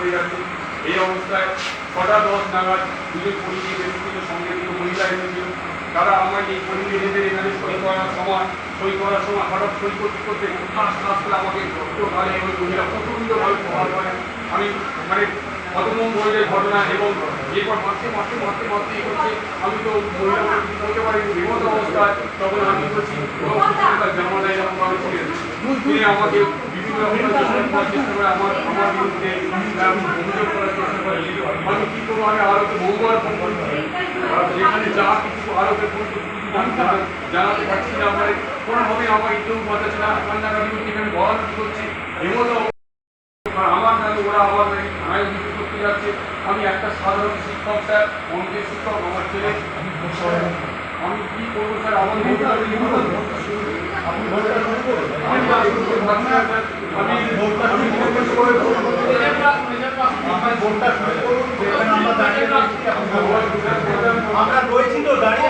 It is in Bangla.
করে যাচ্ছে। এই অবস্থায় ছটা দশ নাগাদ দুজন পরিচিত এসেছিল সঙ্গে মহিলা এসেছিল। তারা আমার এই এখানে সই করার সময়, সই করার সময় হঠাৎ সই করতে করতে ঠাস করে আমাকে তো তাহলে ওই মহিলা প্রচণ্ডভাবে প্রভাব করে আমি মানে হতমঙ্গলের ঘটনা এবং এরপর মারতে মারতে মারতে মারতে এ করছে। আমি তো মহিলা বলতে পারি বিপদ অবস্থায় তখন আমি বলছি এবং সুস্থতার জামানায় যখন আমি ছিলেন তিনি আমাকে বিভিন্ন রকম চেষ্টা করে আমার আমার বিরুদ্ধে অভিযোগ করার চেষ্টা করে আমি কি করব? আমি আরোকে বহুবার ফোন করছি যেখানে যা কিছু আরোকে ফোন জানাতে পারছি না আমার কোনোভাবে আমার কেউ বাঁচাচ্ছে না। কান্নাকাটি করছি আমি বলানো করছি। এমতো আমার নামে ওরা আমার থানায় অভিযোগ করতে যাচ্ছে। আমি একটা সাধারণ শিক্ষক স্যার। অঙ্কের শিক্ষক আমার ছেলে। আমি কি করব স্যার? আমার আমরা রয়েছি তো দাঁড়িয়ে